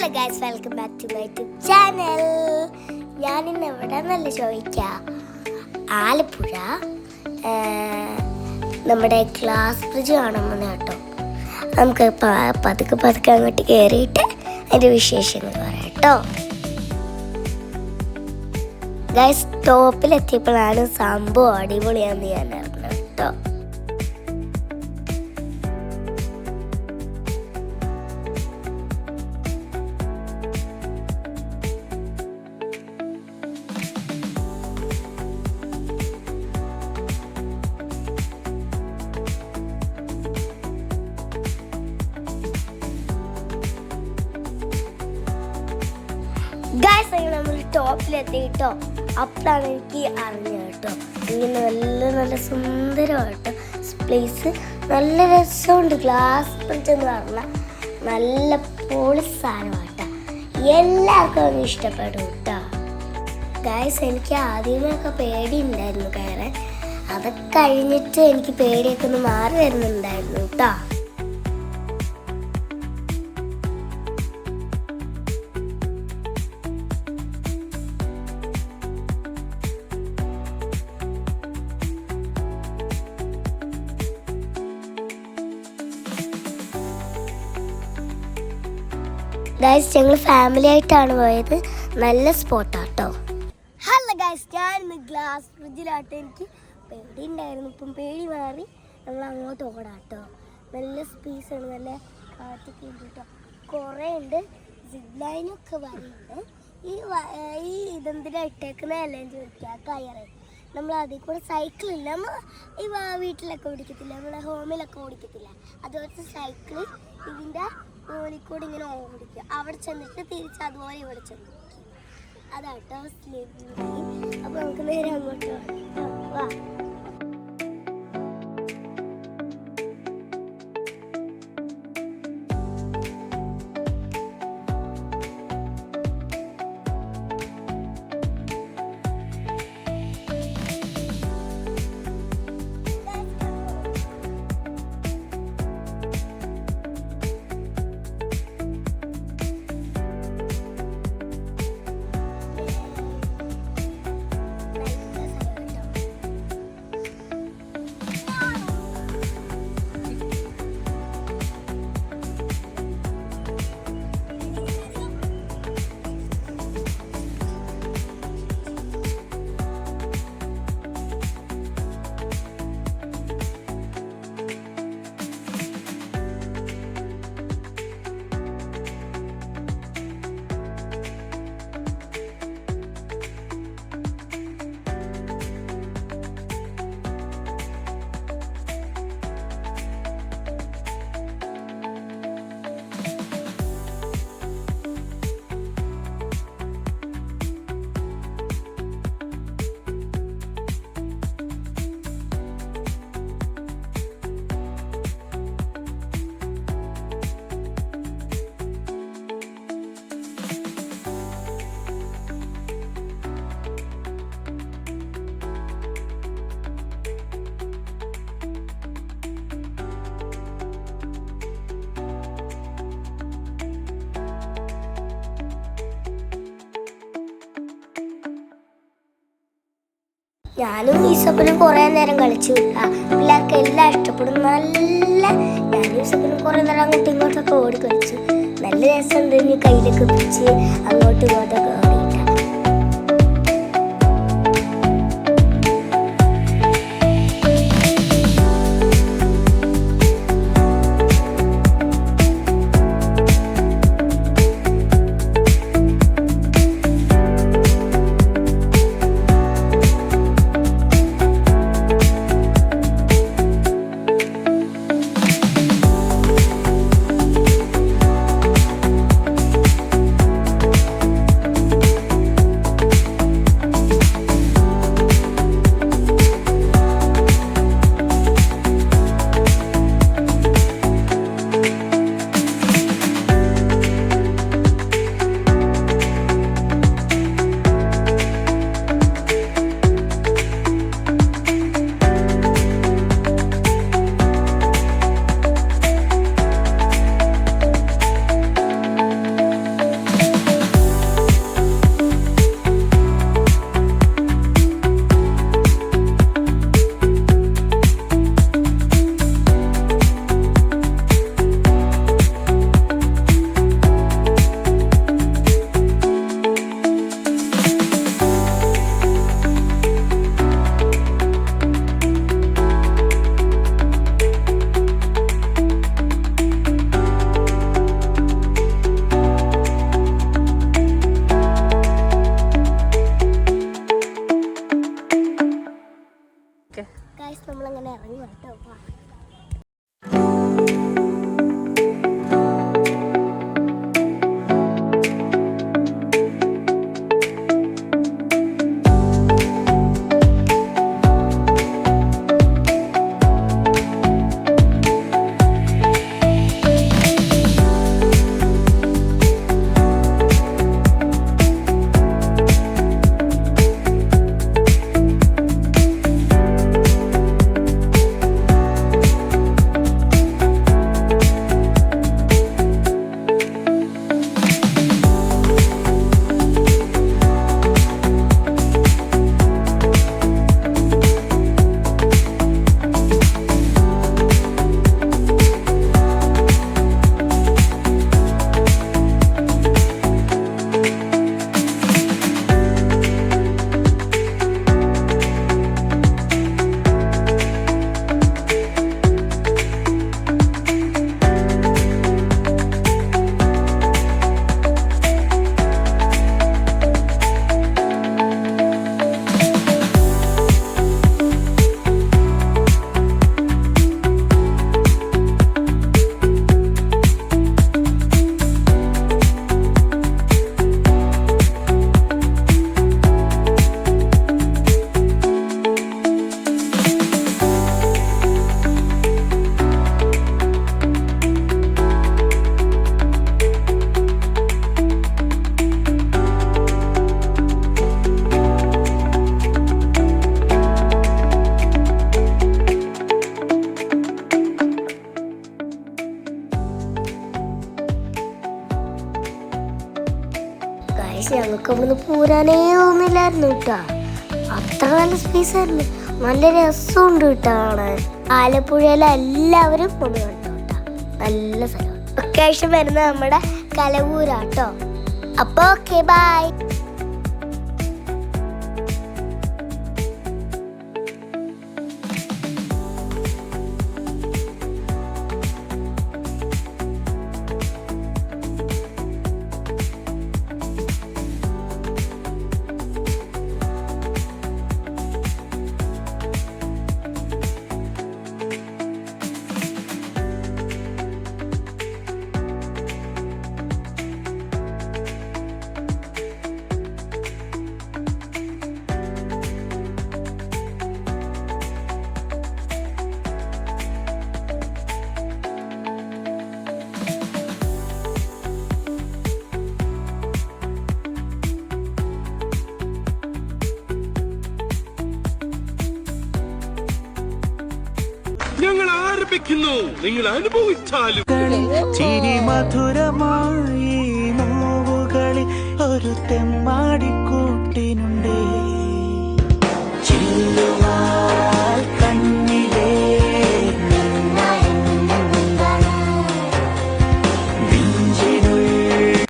Hello guys welcome back to my YouTube channel ഞാൻ ഇന്ന് എവിടെ നല്ല ചോദിക്കാം? ആലപ്പുഴ. നമ്മുടെ ക്ലാസ് ബ്രിഡ്ജ് കാണാൻ കേട്ടോ. നമുക്ക് പതുക്കെ പതുക്കെ അങ്ങോട്ട് കയറിയിട്ട് അതിന്റെ വിശേഷങ്ങൾ പറയാം കേട്ടോ. ഗൈസ് ടോപ്പിലെത്തിയപ്പോഴാണ് സംഭവം അടിപൊളിയാന്ന് ഞാൻ അറിഞ്ഞത് കേട്ടോ. ടോപ്പിലെത്തി കേട്ടോ അപ്പോഴാണ് എനിക്ക് അറിഞ്ഞത് കേട്ടോ. ഇങ്ങനെ നല്ല നല്ല സുന്ദരമായിട്ട് പ്ലേസ് നല്ല രസമുണ്ട്. ഗ്ലാസ് ബ്രിഡ്ജ് പറഞ്ഞാൽ നല്ല പൊളി സാധനമാട്ടോ എല്ലാവർക്കും അങ്ങ് ഇഷ്ടപ്പെടും കേട്ടോ. ഗായ്സ് എനിക്ക് ആദ്യമൊക്കെ പേടി ഉണ്ടായിരുന്നു കയറാൻ. അതൊക്കെ കഴിഞ്ഞിട്ട് എനിക്ക് പേടിയൊക്കെ ഒന്ന് മാറി വരുന്നുണ്ടായിരുന്നു കേട്ടോ. ഗൈസ് ഞങ്ങൾ ഫാമിലി ആയിട്ടാണ് പോയത്. നല്ല സ്പോട്ടാട്ടോ ഹലോ ഗൈസ് ഞാൻ ഗ്ലാസ് ബ്രിഡ്ജിലാട്ട് എനിക്ക് പേടി ഉണ്ടായിരുന്നു ഇപ്പം പേടി മാറി നമ്മൾ അങ്ങോട്ട് ഓടാട്ടോ നല്ല സ്പീസാണ് നല്ല കാറ്റൊക്കെ ഉണ്ട് കേട്ടോ കുറേ ഉണ്ട്. സിഗ്ലൈനൊക്കെ വരുന്നുണ്ട് ഈ ഈ ഇതെന്തിനാണ് ഈ ഇതെന്തിനാ ഇട്ടേക്കുന്നതല്ലേ ചോദിക്കുക കയറ്. നമ്മൾ അതിൽ കൂടെ സൈക്കിളില്ല നമ്മൾ ഈ വീട്ടിലൊക്കെ ഓടിക്കത്തില്ല. നമ്മളെ ഹോമിലൊക്കെ ഓടിക്കത്തില്ല. അതുപോലത്തെ സൈക്കിൾ കൂടി ഇങ്ങനെ ഓടിക്കുക അവിടെ ചെന്നിട്ട് തിരിച്ച് അതുപോലെ ഇവിടെ ചെന്ന് അതാട്ടോ സ്ലിപ്പ് അപ്പോൾ നമുക്ക് നേരെ അങ്ങോട്ട്. വാ. ഞാനും ഈസപ്പനും കുറേ നേരം കളിച്ചു. പിള്ളേർക്ക് എല്ലാം ഇഷ്ടപ്പെടും. നല്ല ഞാനും ഈസപ്പനും കുറേ നേരം അങ്ങോട്ടും ഇങ്ങോട്ടൊക്കെ ഓടി കളിച്ചു. നല്ല രസം ഇനി കയ്യിലൊക്കെ പിടിച്ച് അങ്ങോട്ടും ഇങ്ങോട്ടൊക്കെ ഗൈസ് നമ്മളങ്ങനെ ഇറങ്ങി കേട്ടോ. ഇവിടുന്ന് തോന്നില്ലായിരുന്നു കേട്ടോ. അത്ര നല്ല സ്പേസ് ആയിരുന്നു. നല്ല രസമുണ്ട് കേട്ടോ കാണാൻ. ആലപ്പുഴയിലെ എല്ലാവരും ഒന്ന് കണ്ടു കേട്ടോ. നല്ല സ്ഥലം. ലൊക്കേഷൻ വരുന്നത് നമ്മുടെ കലവൂരാട്ടോ അപ്പൊ ഓക്കെ ബൈ ആരംഭിക്കുന്നു നിങ്ങൾ അനുഭവിച്ചാലും. ചിരി മധുരമായി നോവുകളിൽ ഒരു തെമ്മാടി